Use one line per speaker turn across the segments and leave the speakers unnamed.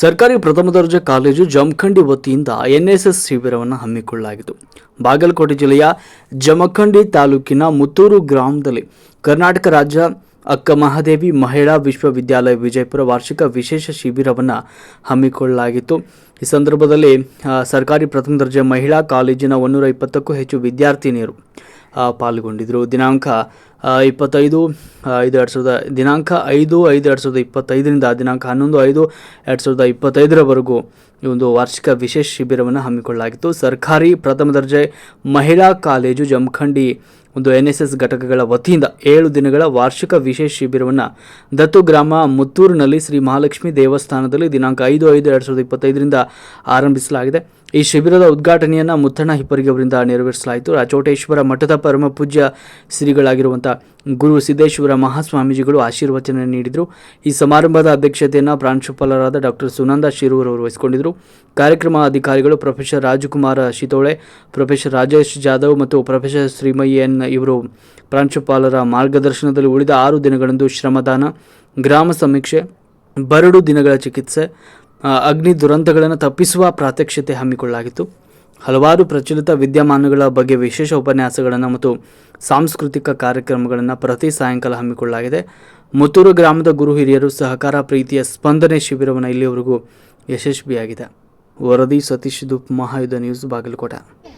ಸರ್ಕಾರಿ ಪ್ರಥಮ ದರ್ಜೆ ಕಾಲೇಜು ಜಮಖಂಡಿ ವತಿಯಿಂದ ಎನ್ಎಸ್ಎಸ್ ಶಿಬಿರವನ್ನು ಹಮ್ಮಿಕೊಳ್ಳಲಾಗಿತ್ತು. ಬಾಗಲಕೋಟೆ ಜಿಲ್ಲೆಯ ಜಮಖಂಡಿ ತಾಲೂಕಿನ ಮುತ್ತೂರು ಗ್ರಾಮದಲ್ಲಿ ಕರ್ನಾಟಕ ರಾಜ್ಯ ಅಕ್ಕ ಮಹಾದೇವಿ ಮಹಿಳಾ ವಿಶ್ವವಿದ್ಯಾಲಯ ವಿಜಯಪುರ ವಾರ್ಷಿಕ ವಿಶೇಷ ಶಿಬಿರವನ್ನು ಹಮ್ಮಿಕೊಳ್ಳಲಾಗಿತ್ತು. ಈ ಸಂದರ್ಭದಲ್ಲಿ ಸರ್ಕಾರಿ ಪ್ರಥಮ ದರ್ಜೆ ಮಹಿಳಾ ಕಾಲೇಜಿನ ಒಂದೂರ ಇಪ್ಪತ್ತಕ್ಕೂ ಹೆಚ್ಚು ವಿದ್ಯಾರ್ಥಿನಿಯರು ಪಾಲ್ಗೊಂಡಿದ್ದರು. ದಿನಾಂಕ ಇಪ್ಪತ್ತೈದು ಐದು ಎರಡು ಸಾವಿರದ ದಿನಾಂಕ ಐದು ಐದು ಎರಡು ಸಾವಿರದ ಇಪ್ಪತ್ತೈದರಿಂದ ದಿನಾಂಕ ಹನ್ನೊಂದು, ಐದು ಎರಡು ಸಾವಿರದ ಇಪ್ಪತ್ತೈದರವರೆಗೂ ಈ ಒಂದು ವಾರ್ಷಿಕ ವಿಶೇಷ ಶಿಬಿರವನ್ನು ಹಮ್ಮಿಕೊಳ್ಳಲಾಗಿತ್ತು. ಸರ್ಕಾರಿ ಪ್ರಥಮ ದರ್ಜೆ ಮಹಿಳಾ ಕಾಲೇಜು ಜಮಖಂಡಿ ಒಂದು ಎನ್ ಎಸ್ ಎಸ್ ಘಟಕಗಳ ವತಿಯಿಂದ ಏಳು ದಿನಗಳ ವಾರ್ಷಿಕ ವಿಶೇಷ ಶಿಬಿರವನ್ನು ದತ್ತು ಗ್ರಾಮ ಮುತ್ತೂರಿನಲ್ಲಿ ಶ್ರೀ ಮಹಾಲಕ್ಷ್ಮಿ ದೇವಸ್ಥಾನದಲ್ಲಿ ದಿನಾಂಕ ಐದು ಐದು ಎರಡು ಸಾವಿರದ ಇಪ್ಪತ್ತೈದರಿಂದ ಆರಂಭಿಸಲಾಗಿದೆ. ಈ ಶಿಬಿರದ ಉದ್ಘಾಟನೆಯನ್ನು ಮುತ್ತಣ್ಣ ಹಿಪ್ಪರಿಗೆ ಅವರಿಂದ ನೆರವೇರಿಸಲಾಯಿತು. ರಾಚೋಟೇಶ್ವರ ಮಠದ ಪರಮ ಪೂಜ್ಯ ಶ್ರೀಗಳಾಗಿರುವಂಥ ಗುರು ಸಿದ್ದೇಶ್ವರ ಮಹಾಸ್ವಾಮೀಜಿಗಳು ಆಶೀರ್ವಚನ ನೀಡಿದರು. ಈ ಸಮಾರಂಭದ ಅಧ್ಯಕ್ಷತೆಯನ್ನು ಪ್ರಾಂಶುಪಾಲರಾದ ಡಾಕ್ಟರ್ ಸುನಂದ ಶಿರೂರ್ ಅವರು ವಹಿಸಿಕೊಂಡಿದ್ದರು ಕಾರ್ಯಕ್ರಮ ಅಧಿಕಾರಿಗಳು ಪ್ರೊಫೆಸರ್ ರಾಜಕುಮಾರ ಶಿತೋಳೆ, ಪ್ರೊಫೆಸರ್ ರಾಜೇಶ್ ಜಾಧವ್ ಮತ್ತು ಪ್ರೊಫೆಸರ್ ಶ್ರೀಮಯ್ಯ ಎನ್ ಇವರು ಪ್ರಾಂಶುಪಾಲರ ಮಾರ್ಗದರ್ಶನದಲ್ಲಿ ಉಳಿದ ಆರು ದಿನಗಳಂದು ಶ್ರಮದಾನ, ಗ್ರಾಮ ಸಮೀಕ್ಷೆ, ಬರಡು ದಿನಗಳ ಚಿಕಿತ್ಸೆ ಅಗ್ನಿ ದುರಂತಗಳನ್ನು ತಪ್ಪಿಸುವ ಪ್ರಾತ್ಯಕ್ಷತೆ ಹಮ್ಮಿಕೊಳ್ಳಲಾಗಿತ್ತು. ಹಲವಾರು ಪ್ರಚಲಿತ ವಿದ್ಯಮಾನಗಳ ಬಗ್ಗೆ ವಿಶೇಷ ಉಪನ್ಯಾಸಗಳನ್ನು ಮತ್ತು ಸಾಂಸ್ಕೃತಿಕ ಕಾರ್ಯಕ್ರಮಗಳನ್ನು ಪ್ರತಿ ಸಾಯಂಕಾಲ ಹಮ್ಮಿಕೊಳ್ಳಲಾಗಿದೆ. ಮುತ್ತೂರು ಗ್ರಾಮದ ಗುರು ಹಿರಿಯರು ಸಹಕಾರ ಪ್ರೀತಿಯ ಸ್ಪಂದನೆ ಶಿಬಿರವನ್ನು ಇಲ್ಲಿಯವರೆಗೂ ಯಶಸ್ವಿಯಾಗಿದೆ. ವರದಿ ಸತೀಶ್ ದುಪ್, ಮಹಾಯುಧ ನ್ಯೂಸ್, ಬಾಗಲಕೋಟೆ.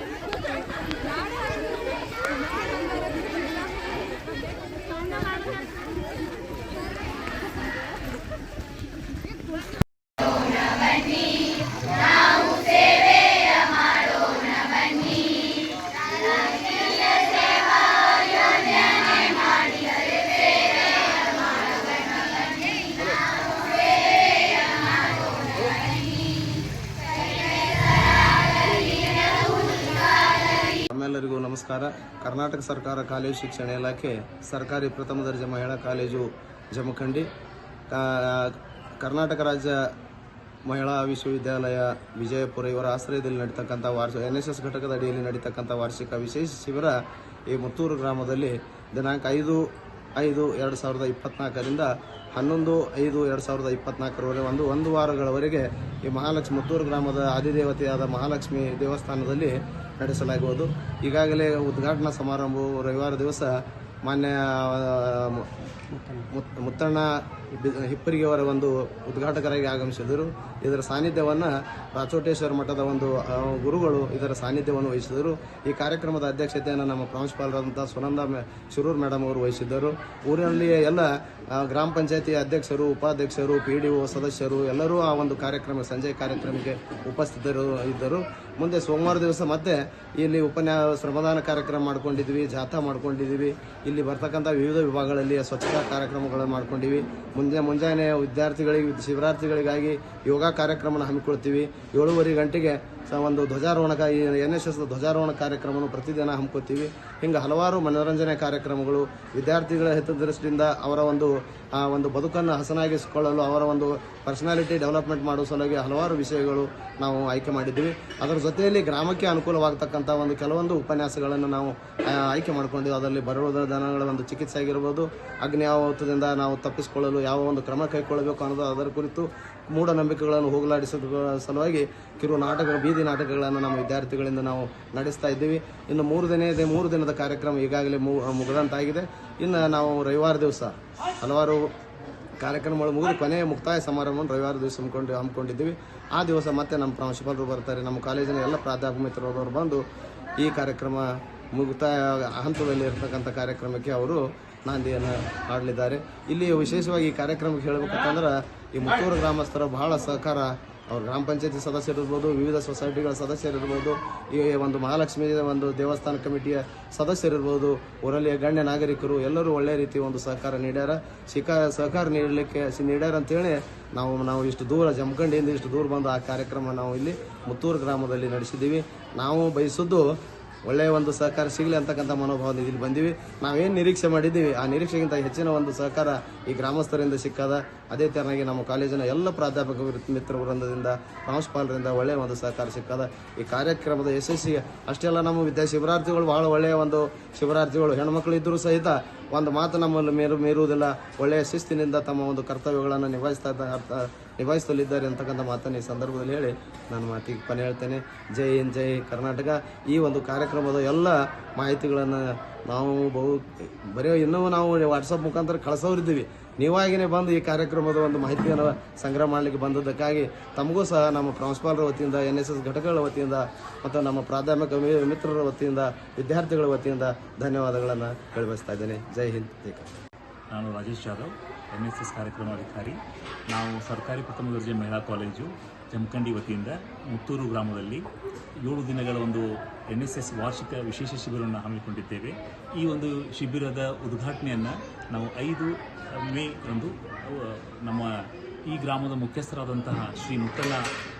ನಮಸ್ಕಾರ. ಕರ್ನಾಟಕ ಸರ್ಕಾರ ಕಾಲೇಜು ಶಿಕ್ಷಣ ಇಲಾಖೆ ಸರ್ಕಾರಿ ಪ್ರಥಮ ದರ್ಜೆ ಮಹಿಳಾ ಕಾಲೇಜು ಜಮಖಂಡಿ. ಕರ್ನಾಟಕ ರಾಜ್ಯ ಮಹಿಳಾ ವಿಶ್ವವಿದ್ಯಾಲಯ ವಿಜಯಪುರ ಇವರ ಆಶ್ರಯದಲ್ಲಿ ನಡೀತಕ್ಕಂಥ ವಾರ್ಷಿಕ ಎನ್ ಎಸ್ ಎಸ್ ಘಟಕದ ಅಡಿಯಲ್ಲಿ ನಡೀತಕ್ಕಂಥ ವಾರ್ಷಿಕ ವಿಶೇಷ ಶಿಬಿರ ಈ ಮುತ್ತೂರು ಗ್ರಾಮದಲ್ಲಿ ದಿನಾಂಕ ಐದು ಐದು ಎರಡು ಸಾವಿರದ ಇಪ್ಪತ್ನಾಲ್ಕರಿಂದ ಹನ್ನೊಂದು ಐದು ಎರಡು ಸಾವಿರದ ಇಪ್ಪತ್ನಾಲ್ಕರವರೆಗೆ ಒಂದು ಒಂದು ವಾರಗಳವರೆಗೆ ಈ ಮಹಾಲಕ್ಷ್ಮಿ ಮುತ್ತೂರು ಗ್ರಾಮದ ಆದಿದೇವತೆಯಾದ ಮಹಾಲಕ್ಷ್ಮಿ ದೇವಸ್ಥಾನದಲ್ಲಿ ನಡೆಸಲಾಗುವುದು. ಈಗಾಗಲೇ ಉದ್ಘಾಟನಾ ಸಮಾರಂಭವು ರವಿವಾರ ದಿವಸ ಮಾನ್ಯ ಮುತ್ತಣ್ಣ ಹಿಪ್ಪರಿಗೆ ಅವರ ಒಂದು ಉದ್ಘಾಟಕರಾಗಿ ಆಗಮಿಸಿದರು. ಇದರ ಸಾನ್ನಿಧ್ಯವನ್ನು ರಾಚೋಟೇಶ್ವರ ಮಠದ ಒಂದು ಗುರುಗಳು ಇದರ ಸಾನ್ನಿಧ್ಯವನ್ನು ವಹಿಸಿದರು. ಈ ಕಾರ್ಯಕ್ರಮದ ಅಧ್ಯಕ್ಷತೆಯನ್ನು ನಮ್ಮ ಪ್ರಾಂಶುಪಾಲರಾದಂಥ ಸುನಂದ ಶಿರೂರ್ ಮೇಡಮ್ ಅವರು ವಹಿಸಿದ್ದರು. ಊರಿನಲ್ಲಿ ಎಲ್ಲ ಗ್ರಾಮ ಪಂಚಾಯತಿ ಅಧ್ಯಕ್ಷರು, ಉಪಾಧ್ಯಕ್ಷರು, ಪಿ ಸದಸ್ಯರು ಎಲ್ಲರೂ ಆ ಒಂದು ಕಾರ್ಯಕ್ರಮ ಸಂಜೆ ಕಾರ್ಯಕ್ರಮಕ್ಕೆ ಉಪಸ್ಥಿತರು ಇದ್ದರು. ಮುಂದೆ ಸೋಮವಾರ ದಿವಸ ಮತ್ತೆ ಇಲ್ಲಿ ಉಪನ್ಯಾಸ ಶ್ರಮದಾನ ಕಾರ್ಯಕ್ರಮ ಮಾಡ್ಕೊಂಡಿದ್ವಿ, ಜಾಥಾ ಮಾಡ್ಕೊಂಡಿದ್ದೀವಿ ಇಲ್ಲಿ ಬರ್ತಕ್ಕಂಥ ವಿವಿಧ ವಿಭಾಗಗಳಲ್ಲಿ ಸ್ವಚ್ಛತಾ ಕಾರ್ಯಕ್ರಮಗಳನ್ನು ಮಾಡ್ಕೊಂಡಿವಿ. ಮುಂದೆ ಮುಂಜಾನೆ ವಿದ್ಯಾರ್ಥಿಗಳಿಗೆ, ಶಿಬಿರಾರ್ಥಿಗಳಿಗಾಗಿ ಯೋಗ ಕಾರ್ಯಕ್ರಮನ ಹಮ್ಮಿಕೊಳ್ತೀವಿ. ಏಳುವರೆ ಗಂಟೆಗೆ ಒಂದು ಧ್ವಜಾರೋಹಣ ಎನ್ ಎಸ್ ಎಸ್ ಧ್ವಜಾರೋಹಣ ಕಾರ್ಯಕ್ರಮವನ್ನು ಪ್ರತಿದಿನ ಹಮ್ಮಿಕೊತೀವಿ. ಹಿಂಗೆ ಹಲವಾರು ಮನೋರಂಜನೆ ಕಾರ್ಯಕ್ರಮಗಳು ವಿದ್ಯಾರ್ಥಿಗಳ ಹಿತದೃಷ್ಟಿಯಿಂದ ಅವರ ಒಂದು ಒಂದು ಬದುಕನ್ನು ಹಸನಾಗಿಸಿಕೊಳ್ಳಲು ಅವರ ಒಂದು ಪರ್ಸನಾಲಿಟಿ ಡೆವಲಪ್ಮೆಂಟ್ ಮಾಡುವ ಸಲುವಾಗಿ ಹಲವಾರು ವಿಷಯಗಳು ನಾವು ಆಯ್ಕೆ ಮಾಡಿದ್ದೀವಿ ಅದರ ಜೊತೆಯಲ್ಲಿ ಗ್ರಾಮಕ್ಕೆ ಅನುಕೂಲವಾಗತಕ್ಕಂಥ ಒಂದು ಕೆಲವೊಂದು ಉಪನ್ಯಾಸಗಳನ್ನು ನಾವು ಆಯ್ಕೆ ಮಾಡಿಕೊಂಡಿವಿ ಅದರಲ್ಲಿ ಬರುವ ದನಗಳ ಒಂದು ಚಿಕಿತ್ಸೆ ಆಗಿರ್ಬೋದು ಅಗ್ನಿಯಾವತದಿಂದ ನಾವು ತಪ್ಪಿಸಿಕೊಳ್ಳಲು ಯಾವ ಒಂದು ಕ್ರಮ ಕೈಗೊಳ್ಳಬೇಕು ಅನ್ನೋದು ಅದರ ಕುರಿತು ಮೂಢನಂಬಿಕೆಗಳನ್ನು ಹೋಗಲಾಡಿಸೋದ್ರ ಸಲುವಾಗಿ ಕಿರು ನಾಟಕ ಬೀದಿ ನಾಟಕಗಳನ್ನು ನಮ್ಮ ವಿದ್ಯಾರ್ಥಿಗಳಿಂದ ನಾವು ನಡೆಸ್ತಾ ಇದ್ದೀವಿ. ಇನ್ನು ಮೂರು ದಿನ ಇದೆ, ಮೂರು ದಿನದ ಕಾರ್ಯಕ್ರಮ ಈಗಾಗಲೇ ಮುಗಿದಂತಾಗಿದೆ. ಇನ್ನು ನಾವು ರವಿವಾರ ದಿವಸ ಹಲವಾರು ಕಾರ್ಯಕ್ರಮಗಳು ಮುಗಿದು ಕೊನೆಯ ಮುಕ್ತಾಯ ಸಮಾರಂಭವನ್ನು ರವಿವಾರ ದಿವಸ ಹಮ್ಮಿಕೊಂಡು ಹಮ್ಮಿಕೊಂಡಿದ್ದೀವಿ. ಆ ದಿವಸ ಮತ್ತೆ ನಮ್ಮ ಪ್ರಾಂಶುಪಾಲರು ಬರ್ತಾರೆ. ನಮ್ಮ ಕಾಲೇಜಿನ ಎಲ್ಲ ಪ್ರಾಧ್ಯಾಪಕ ಮಿತ್ರರವರು ಬಂದು ಈ ಕಾರ್ಯಕ್ರಮ ಮುಕ್ತಾಯ ಹಂತದಲ್ಲಿ ಇರತಕ್ಕಂಥ ಕಾರ್ಯಕ್ರಮಕ್ಕೆ ಅವರು ನಾಂದಿಯನ್ನು ಹಾಡಲಿದ್ದಾರೆ. ಇಲ್ಲಿ ವಿಶೇಷವಾಗಿ ಈ ಕಾರ್ಯಕ್ರಮಕ್ಕೆ ಹೇಳಬೇಕಂತಂದ್ರೆ ಈ ಮುತ್ತೂರು ಗ್ರಾಮಸ್ಥರ ಬಹಳ ಸಹಕಾರ ಅವ್ರ ಗ್ರಾಮ ಪಂಚಾಯತಿ ಸದಸ್ಯರಿರ್ಬೋದು ವಿವಿಧ ಸೊಸೈಟಿಗಳ ಸದಸ್ಯರಿರ್ಬೋದು ಈ ಒಂದು ಮಹಾಲಕ್ಷ್ಮಿ ಒಂದು ದೇವಸ್ಥಾನ ಕಮಿಟಿಯ ಸದಸ್ಯರಿರ್ಬೋದು ಊರಲ್ಲಿ ಗಣ್ಯ ನಾಗರಿಕರು ಎಲ್ಲರೂ ಒಳ್ಳೆಯ ರೀತಿ ಒಂದು ಸಹಕಾರ ನೀಡ್ಯಾರ. ಶಿಕಾ, ಸಹಕಾರ ನೀಡಲಿಕ್ಕೆ ನೀಡ್ಯಾರ ಅಂತೇಳಿ ನಾವು ನಾವು ಇಷ್ಟು ದೂರ ಜಮಖಂಡಿಯಿಂದ ಇಷ್ಟು ದೂರ ಬಂದು ಆ ಕಾರ್ಯಕ್ರಮ ನಾವು ಇಲ್ಲಿ ಮುತ್ತೂರು ಗ್ರಾಮದಲ್ಲಿ ನಡೆಸಿದ್ದೀವಿ. ನಾವು ಬಯಸಿದ್ದು ಒಳ್ಳೆಯ ಒಂದು ಸಹಕಾರ ಸಿಗಲಿ ಅಂತಕ್ಕಂಥ ಮನೋಭಾವದಿಂದ ಇಲ್ಲಿ ಬಂದೀವಿ. ನಾವೇನು ನಿರೀಕ್ಷೆ ಮಾಡಿದ್ದೀವಿ. ಆ ನಿರೀಕ್ಷೆಗಿಂತ ಹೆಚ್ಚಿನ ಒಂದು ಸಹಕಾರ ಈ ಗ್ರಾಮಸ್ಥರಿಂದ ಸಿಕ್ಕದ ಅದೇ ತೆರನಾಗಿ ನಮ್ಮ ಕಾಲೇಜಿನ ಎಲ್ಲ ಪ್ರಾಧ್ಯಾಪಕ ಮಿತ್ರ ವೃಂದದಿಂದ ಪ್ರಾಂಶುಪಾಲರಿಂದ ಒಳ್ಳೆಯ ಒಂದು ಸಹಕಾರ ಸಿಕ್ಕದ ಈ ಕಾರ್ಯಕ್ರಮದ ಯಶಸ್ಸಿಗೆ ಅಷ್ಟೆಲ್ಲ ನಮ್ಮ ವಿದ್ಯಾ ಶಿಬಿರಾರ್ಥಿಗಳು ಭಾಳ ಒಳ್ಳೆಯ ಒಂದು ಶಿಬಿರಾರ್ಥಿಗಳು. ಹೆಣ್ಮಕ್ಳು ಇದ್ದರೂ ಸಹಿತ ಒಂದು ಮಾತು ನಮ್ಮಲ್ಲಿ ಮೇರು ಮೀರುವುದಿಲ್ಲ. ಒಳ್ಳೆಯ ಶಿಸ್ತಿನಿಂದ ತಮ್ಮ ಒಂದು ಕರ್ತವ್ಯಗಳನ್ನು ನಿಭಾಯಿಸ್ತಾ ಇದ್ದ- ಅರ್ಥ ನಿಭಾಯಿಸಲಿದ್ದಾರೆ ಅಂತಕ್ಕಂಥ ಮಾತನ್ನು ಈ ಸಂದರ್ಭದಲ್ಲಿ ಹೇಳಿ ನಾನು ಮಾತಿಗೆ ಕೊನೆ ಹೇಳ್ತೇನೆ. ಜೈ ಹಿಂದ್, ಜೈ ಕರ್ನಾಟಕ. ಈ ಒಂದು ಕಾರ್ಯಕ್ರಮದ ಎಲ್ಲ ಮಾಹಿತಿಗಳನ್ನು ನಾವು ಬಹು ಬರೀ ಇನ್ನೂ ನಾವು ವಾಟ್ಸಪ್ ಮುಖಾಂತರ ಕಳಿಸೋರಿದ್ದೀವಿ. ನೀವಾಗಿನೇ ಬಂದು ಈ ಕಾರ್ಯಕ್ರಮದ ಒಂದು ಮಾಹಿತಿಯನ್ನು ಸಂಗ್ರಹ ಮಾಡಲಿಕ್ಕೆ ಬಂದದ್ದಕ್ಕಾಗಿ ತಮಗೂ ಸಹ ನಮ್ಮ ಪ್ರಾಂಶುಪಾಲರ ವತಿಯಿಂದ ಎನ್ ಎಸ್ ಎಸ್ ಘಟಕಗಳ ವತಿಯಿಂದ ಮತ್ತು ನಮ್ಮ ಪ್ರಾಥಮಿಕ ಮಿತ್ರರ ವತಿಯಿಂದ, ವಿದ್ಯಾರ್ಥಿಗಳ ವತಿಯಿಂದ ಧನ್ಯವಾದಗಳನ್ನು ಕಳುಹಿಸ್ತಾ ಇದ್ದೇನೆ. ಜೈ ಹಿಂದ್, ಜೈ
ನಾನು Rajesh Yadav N S S ಕಾರ್ಯಕ್ರಮ ಅಧಿಕಾರಿ ನಾವು ಸರ್ಕಾರಿ ಪ್ರಥಮ ದರ್ಜೆ ಮಹಿಳಾ ಕಾಲೇಜು ಜಮಖಂಡಿ ವತಿಯಿಂದ ಮುತ್ತೂರು ಗ್ರಾಮದಲ್ಲಿ ಏಳು ದಿನಗಳ ಒಂದು ಎನ್ ಎಸ್ ಎಸ್ ವಾರ್ಷಿಕ ವಿಶೇಷ ಶಿಬಿರವನ್ನು ಹಮ್ಮಿಕೊಂಡಿದ್ದೇವೆ. ಈ ಒಂದು ಶಿಬಿರದ ಉದ್ಘಾಟನೆಯನ್ನು ನಾವು ಐದು ಮೇ ರಂದು ನಮ್ಮ ಈ ಗ್ರಾಮದ ಮುಖ್ಯಸ್ಥರಾದಂತಹ ಶ್ರೀ ಮುತ್ತಲ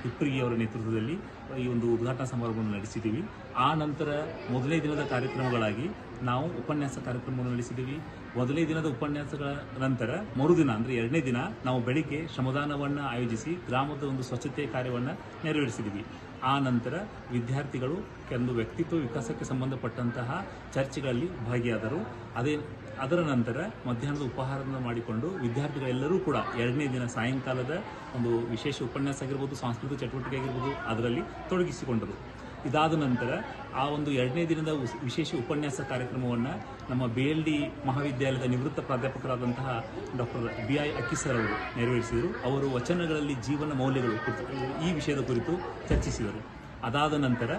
ಹಿಪ್ಪರಿಗೆಯವರ ನೇತೃತ್ವದಲ್ಲಿ ಈ ಒಂದು ಉದ್ಘಾಟನಾ ಸಮಾರಂಭವನ್ನು ನಡೆಸಿದ್ದೀವಿ. ಆ ನಂತರ ಮೊದಲನೇ ದಿನದ ಕಾರ್ಯಕ್ರಮಗಳಾಗಿ ನಾವು ಉಪನ್ಯಾಸ ಕಾರ್ಯಕ್ರಮವನ್ನು ನಡೆಸಿದ್ದೀವಿ. ಮೊದಲನೇ ದಿನದ ಉಪನ್ಯಾಸಗಳ ನಂತರ ಮರುದಿನ, ಅಂದರೆ ಎರಡನೇ ದಿನ ನಾವು ಬೆಳಿಗ್ಗೆ ಶ್ರಮದಾನವನ್ನು ಆಯೋಜಿಸಿ ಗ್ರಾಮದ ಒಂದು ಸ್ವಚ್ಛತೆ ಕಾರ್ಯವನ್ನು ನೆರವೇರಿಸಿದ್ದೀವಿ. ಆ ನಂತರ ವಿದ್ಯಾರ್ಥಿಗಳು ಕೆಲವು ವ್ಯಕ್ತಿತ್ವ ವಿಕಾಸಕ್ಕೆ ಸಂಬಂಧಪಟ್ಟಂತಹ ಚರ್ಚೆಗಳಲ್ಲಿ ಭಾಗಿಯಾದರು. ಅದೇ ಅದರ ನಂತರ ಮಧ್ಯಾಹ್ನದ ಉಪಹಾರವನ್ನು ಮಾಡಿಕೊಂಡು ವಿದ್ಯಾರ್ಥಿಗಳೆಲ್ಲರೂ ಕೂಡ ಎರಡನೇ ದಿನ ಸಾಯಂಕಾಲದ ಒಂದು ವಿಶೇಷ ಉಪನ್ಯಾಸ ಆಗಿರ್ಬೋದು, ಸಾಂಸ್ಕೃತಿಕ ಚಟುವಟಿಕೆ ಆಗಿರ್ಬೋದು, ಅದರಲ್ಲಿ ತೊಡಗಿಸಿಕೊಂಡರು. ಇದಾದ ನಂತರ ಆ ಒಂದು ಎರಡನೇ ದಿನದ ವಿಶೇಷ ಉಪನ್ಯಾಸ ಕಾರ್ಯಕ್ರಮವನ್ನು ನಮ್ಮ ಬಿ ಎಲ್ ಡಿ ಮಹಾವಿದ್ಯಾಲಯದ ನಿವೃತ್ತ ಪ್ರಾಧ್ಯಾಪಕರಾದಂತಹ ಡಾಕ್ಟರ್ ಬಿ ಐ ಅಕ್ಕಿಸರ್ ಅವರು ನೆರವೇರಿಸಿದರು. ಅವರು ವಚನಗಳಲ್ಲಿ ಜೀವನ ಮೌಲ್ಯಗಳು ಈ ವಿಷಯದ ಕುರಿತು ಚರ್ಚಿಸಿದರು. ಅದಾದ ನಂತರ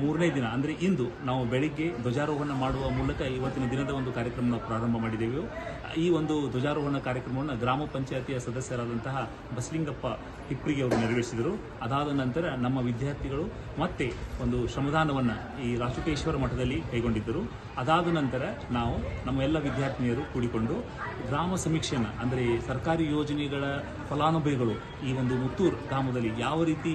ಮೂರನೇ ದಿನ, ಅಂದರೆ ಇಂದು ನಾವು ಬೆಳಿಗ್ಗೆ ಧ್ವಜಾರೋಹಣ ಮಾಡುವ ಮೂಲಕ ಇವತ್ತಿನ ದಿನದ ಒಂದು ಕಾರ್ಯಕ್ರಮ ನಾವು ಪ್ರಾರಂಭ ಮಾಡಿದ್ದೇವೆ ಈ ಒಂದು ಧ್ವಜಾರೋಹಣ ಕಾರ್ಯಕ್ರಮವನ್ನು ಗ್ರಾಮ ಪಂಚಾಯತಿಯ ಸದಸ್ಯರಾದಂತಹ ಬಸಲಿಂಗಪ್ಪ ಹಿಪ್ಪಿಗೆ ಅವರು ನೆರವೇರಿಸಿದರು. ಅದಾದ ನಂತರ ನಮ್ಮ ವಿದ್ಯಾರ್ಥಿಗಳು ಮತ್ತೆ ಒಂದು ಶ್ರಮದಾನವನ್ನು ಈ ರಾಷ್ಟ್ರೀಕೇಶ್ವರ ಮಠದಲ್ಲಿ ಕೈಗೊಂಡಿದ್ದರು. ಅದಾದ ನಂತರ ನಾವು ನಮ್ಮ ಎಲ್ಲ ವಿದ್ಯಾರ್ಥಿನಿಯರು ಕೂಡಿಕೊಂಡು ಗ್ರಾಮ ಸಮೀಕ್ಷೆಯನ್ನು, ಅಂದರೆ ಸರ್ಕಾರಿ ಯೋಜನೆಗಳ ಫಲಾನುಭವಿಗಳು ಈ ಒಂದು ಮುತ್ತೂರು ಗ್ರಾಮದಲ್ಲಿ ಯಾವ ರೀತಿ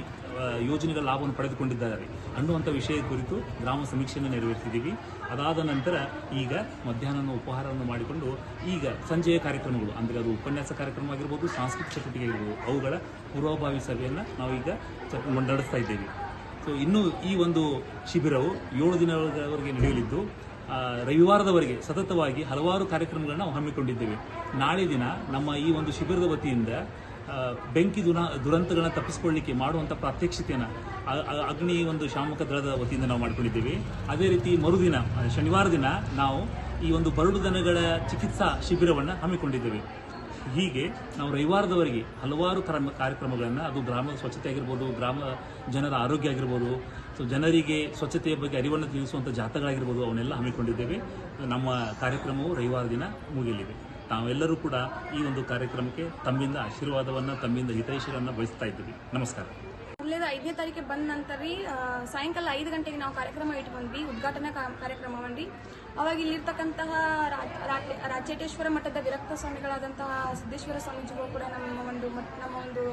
ಯೋಜನೆಗಳ ಲಾಭವನ್ನು ಪಡೆದುಕೊಂಡಿದ್ದಾರೆ ಅನ್ನುವಂಥ ವಿಷಯ ಕುರಿತು ಗ್ರಾಮ ಸಮೀಕ್ಷೆಯನ್ನು ನೆರವೇರಿಸಿದ್ದೀವಿ ಅದಾದ ನಂತರ ಈಗ ಮಧ್ಯಾಹ್ನ ಉಪಹಾರವನ್ನು ಮಾಡಿಕೊಂಡು ಈಗ ಸಂಜೆಯ ಕಾರ್ಯಕ್ರಮಗಳು, ಅಂದರೆ ಅದು ಉಪನ್ಯಾಸ ಕಾರ್ಯಕ್ರಮ ಆಗಿರ್ಬೋದು, ಸಾಂಸ್ಕೃತಿಕ ಚಟುವಟಿಕೆ ಆಗಿರ್ಬೋದು, ಅವುಗಳ ಪೂರ್ವಭಾವಿ ಸಭೆಯನ್ನು ನಾವು ಈಗ ಚ- ನಡೆಸ್ತಾ ಇದ್ದೇವೆ. ಸೊ ಇನ್ನು ಈ ಒಂದು ಶಿಬಿರವು ಏಳು ದಿನಗಳವರೆಗೆ ನಡೆಯಲಿದ್ದು ರವಿವಾರದವರೆಗೆ ಸತತವಾಗಿ ಹಲವಾರು ಕಾರ್ಯಕ್ರಮಗಳನ್ನು ನಾವು ಹಮ್ಮಿಕೊಂಡಿದ್ದೇವೆ. ನಾಳೆ ದಿನ ನಮ್ಮ ಈ ಒಂದು ಶಿಬಿರದ ವತಿಯಿಂದ ಬೆಂಕಿ ದುರ, ದುರಂತಗಳನ್ನ ತಪ್ಪಿಸ್ಕೊಳ್ಳಿಕ್ಕೆ ಮಾಡುವಂಥ ಪ್ರಾತ್ಯಕ್ಷಿತೆಯನ್ನು ಅಗ್ನಿ ಒಂದು ಶಾಮಕ ದಳದ ವತಿಯಿಂದ ನಾವು ಮಾಡಿಕೊಂಡಿದ್ದೀವಿ. ಅದೇ ರೀತಿ ಮರುದಿನ ಶನಿವಾರ ದಿನ ನಾವು ಈ ಒಂದು ಬರಡು ದನಗಳ ಚಿಕಿತ್ಸಾ ಶಿಬಿರವನ್ನು ಹಮ್ಮಿಕೊಂಡಿದ್ದೇವೆ. ಹೀಗೆ ನಾವು ರವಿವಾರದವರೆಗೆ ಹಲವಾರು ಕ್ರಮ, ಕಾರ್ಯಕ್ರಮಗಳನ್ನು, ಅದು ಗ್ರಾಮದ ಸ್ವಚ್ಛತೆ ಆಗಿರ್ಬೋದು, ಗ್ರಾಮ ಜನರ ಆರೋಗ್ಯ ಆಗಿರ್ಬೋದು, ಸೊ ಜನರಿಗೆ ಸ್ವಚ್ಛತೆಯ ಬಗ್ಗೆ ಅರಿವನ್ನು ತಿಳಿಸುವಂಥ ಜಾಥಾಗಳಾಗಿರ್ಬೋದು, ಅವನ್ನೆಲ್ಲ ಹಮ್ಮಿಕೊಂಡಿದ್ದೇವೆ. ನಮ್ಮ ಕಾರ್ಯಕ್ರಮವು ರವಿವಾರ ದಿನ ಮುಗಿಯಲಿದೆ. ತಾವೆಲ್ಲರೂ ಕೂಡ ಈ ಒಂದು ಕಾರ್ಯಕ್ರಮಕ್ಕೆ ತಮ್ಮಿಂದ ಆಶೀರ್ವಾದವನ್ನು ತಮ್ಮಿಂದ ಹಿತೈಷಿಗಳನ್ನು ಬಯಸ್ತಾ ಇದ್ದೀವಿ. ನಮಸ್ಕಾರ.
ಮೊದಲೇದು ಐದನೇ ತಾರೀಕು ಬಂದ ನಂತರ ರೀ ಸಾಯಂಕಾಲ ಐದು ಗಂಟೆಗೆ ನಾವು ಕಾರ್ಯಕ್ರಮ ಇಟ್ಕೊಂಡ್ವಿ ಉದ್ಘಾಟನಾ ಕಾರ್ಯಕ್ರಮವನ್ನು ಕಾರ್ಯಕ್ರಮ ಮಾಡಿ ಅವಾಗ ಇಲ್ಲಿರ್ತಕ್ಕಂತಹ ರಾಚೇಟೇಶ್ವರ ಮಠದ ವಿರಕ್ತ ಸ್ವಾಮಿಗಳಾದಂತಹ ಸಿದ್ದೇಶ್ವರ ಸ್ವಾಮೀಜಿಗಳು ಕೂಡ ನಮ್ಮ ಒಂದು ನಮ್ಮ ಒಂದು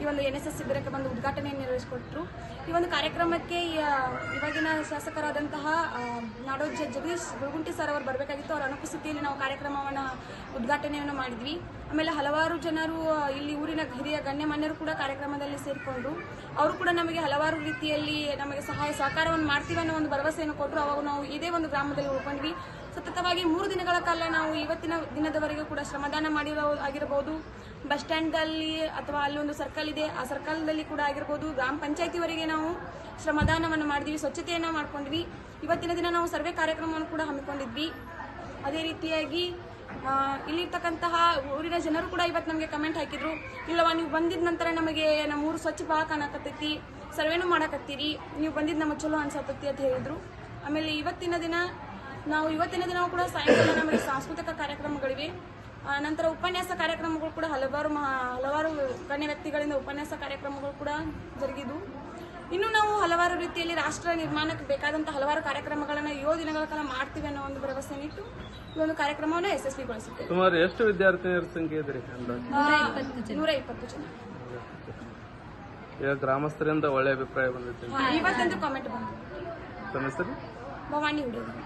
ಈ ಒಂದು ಎನ್ ಎಸ್ ಎಸ್ ಶಿಬಿರಕ್ಕೆ ಬಂದು ಉದ್ಘಾಟನೆ ನೆರವೇರಿಸಿಕೊಟ್ರು. ಈ ಒಂದು ಕಾರ್ಯಕ್ರಮಕ್ಕೆ ಇವಾಗಿನ ಶಾಸಕರಾದಂತಹ ನಾಡೋಜ ಜಗದೀಶ್ ಗುರುಗುಂಟಿ ಸರ್ ಅವರು ಬರಬೇಕಾಗಿತ್ತು. ಅವರ ಅನುಪಸ್ಥಿತಿಯಲ್ಲಿ ನಾವು ಕಾರ್ಯಕ್ರಮವನ್ನು, ಉದ್ಘಾಟನೆಯನ್ನು ಮಾಡಿದ್ವಿ. ಆಮೇಲೆ ಹಲವಾರು ಜನರು ಇಲ್ಲಿ ಊರಿನ ಹಿರಿಯ ಗಣ್ಯಮಾನ್ಯರು ಕೂಡ ಕಾರ್ಯಕ್ರಮದಲ್ಲಿ ಸೇರಿಕೊಂಡ್ರು ಅವರು ಕೂಡ ನಮಗೆ ಹಲವಾರು ರೀತಿಯಲ್ಲಿ ನಮಗೆ ಸಹಾಯ ಸಹಕಾರವನ್ನು ಮಾಡ್ತೀವಿ ಅನ್ನೋ ಒಂದು ಭರವಸೆಯನ್ನು ಕೊಟ್ಟರು. ಅವಾಗ ನಾವು ಇದೇ ಒಂದು ಗ್ರಾಮದಲ್ಲಿ ಉಳ್ಕೊಂಡ್ವಿ ಸತತವಾಗಿ ಮೂರು ದಿನಗಳ ಕಾಲ ನಾವು ಇವತ್ತಿನ ದಿನದವರೆಗೂ ಕೂಡ ಶ್ರಮದಾನ ಮಾಡಿರೋ ಆಗಿರಬಹುದು ಬಸ್ ಸ್ಟ್ಯಾಂಡಲ್ಲಿ ಅಥವಾ ಅಲ್ಲಿ ಒಂದು ಸರ್ಕಲ್ ಇದೆ, ಆ ಸರ್ಕಲ್ದಲ್ಲಿ ಕೂಡ ಆಗಿರ್ಬೋದು. ಗ್ರಾಮ ಪಂಚಾಯತಿವರೆಗೆ ನಾವು ಶ್ರಮದಾನವನ್ನು ಮಾಡಿದ್ವಿ, ಸ್ವಚ್ಛತೆಯನ್ನು ಮಾಡ್ಕೊಂಡ್ವಿ ಇವತ್ತಿನ ದಿನ ನಾವು ಸರ್ವೆ ಕಾರ್ಯಕ್ರಮವನ್ನು ಕೂಡ ಹಮ್ಮಿಕೊಂಡಿದ್ವಿ. ಅದೇ ರೀತಿಯಾಗಿ ಇಲ್ಲಿರ್ತಕ್ಕಂತಹ ಊರಿನ ಜನರು ಕೂಡ ಇವತ್ತು ನಮಗೆ ಕಮೆಂಟ್ ಹಾಕಿದ್ರು. ಇಲ್ಲವಾ, ನೀವು ಬಂದಿದ ನಂತರ ನಮಗೆ ನಮ್ಮ ಊರು ಸ್ವಚ್ಛ ಭಾಗ ಕಾಣಕತ್ತೈತಿ. ಸರ್ವೇನು ಮಾಡಕತ್ತೀರಿ. ನೀವು ಬಂದಿದ್ದು ನಮಗೆ ಚಲೋ ಅನ್ಸತ್ತೈತಿ ಅಂತ ಹೇಳಿದ್ರು. ಆಮೇಲೆ ಇವತ್ತಿನ ದಿನ, ನಾವು ಇವತ್ತಿನ ದಿನ ಕೂಡ ಸಾಯಂಕಾಲ ನಮಗೆ ಸಾಂಸ್ಕೃತಿಕ ಕಾರ್ಯಕ್ರಮಗಳಿವೆ. ನಂತರ ಉಪನ್ಯಾಸ ಕಾರ್ಯಕ್ರಮಗಳು ಕೂಡ ಹಲವಾರು ಹಲವಾರು ಗಣ್ಯ ವ್ಯಕ್ತಿಗಳಿಂದ ಉಪನ್ಯಾಸ ಕಾರ್ಯಕ್ರಮಗಳು ಕೂಡ ಜರುಗಿದ್ವು. ಇನ್ನು ನಾವು ಹಲವಾರು ರೀತಿಯಲ್ಲಿ ರಾಷ್ಟ್ರ ನಿರ್ಮಾಣಕ್ಕೆ ಬೇಕಾದಂತಹ ಹಲವಾರು ಕಾರ್ಯಕ್ರಮಗಳನ್ನು ಏಳು ದಿನಗಳ ಕಾಲ ಮಾಡ್ತೀವಿ ಅನ್ನೋ ಒಂದು ಭರವಸೆನಿಟ್ಟು ಈ ಒಂದು ಕಾರ್ಯಕ್ರಮವನ್ನು ಯಶಸ್ವಿಗೊಳಿಸುತ್ತೇವೆ.
ಸುಮಾರು ಎಷ್ಟು ವಿದ್ಯಾರ್ಥಿನಿಯರ ಸಂಖ್ಯೆ ಇದ್ರಿ
ನೂರ ಇಪ್ಪತ್ತು ಜನ.
ಈಗ ಗ್ರಾಮಸ್ಥರಿಂದ ಒಳ್ಳೆ ಅಭಿಪ್ರಾಯ ಬಂದಿದೆ.
ಇವತ್ತಂತೂ ಕಾಮೆಂಟ್
ತಮ್ಮ
ಭವಾನಿ ಹುಡುಗರು